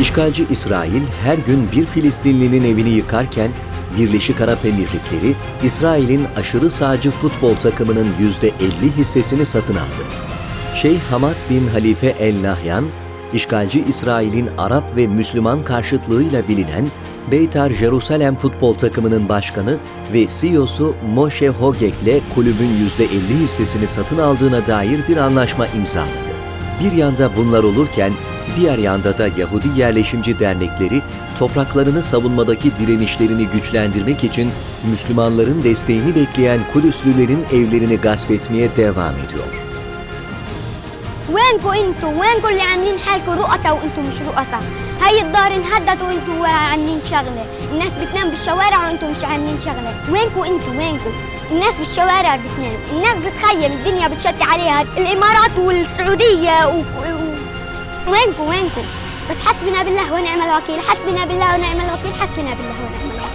İşgalci İsrail her gün bir Filistinlinin evini yıkarken Birleşik Arap Emirlikleri İsrail'in aşırı sağcı futbol takımının %50 hissesini satın aldı. Şeyh Hamad bin Halife El Nahyan, işgalci İsrail'in Arap ve Müslüman karşıtlığıyla bilinen Beytar Jerusalem futbol takımının başkanı ve CEO'su Moshe Hogek'le kulübün %50 hissesini satın aldığına dair bir anlaşma imzaladı. Bir yanda bunlar olurken diğer yanda da Yahudi yerleşimci dernekleri topraklarını savunmadaki direnişlerini güçlendirmek için Müslümanların desteğini bekleyen Kudüslülerin evlerini gasp etmeye devam ediyor. وينكم انتوا وينكم اللي عاملين حالكم رؤساء وانتم مش رؤساء هاي الدار انهدت وانتم ولا عاملين شغله الناس بتنام بالشوارع وانتم مش عاملين شغله وينكم انتوا وينكم الناس بالشوارع بتنام الناس بتخيل الدنيا بتشتي عليها الامارات والسعوديه و... و... وينكم وينكم بس حسبنا بالله ونعم الوكيل حسبنا بالله ونعم الوكيل حسبنا بالله ونعم الوكيل.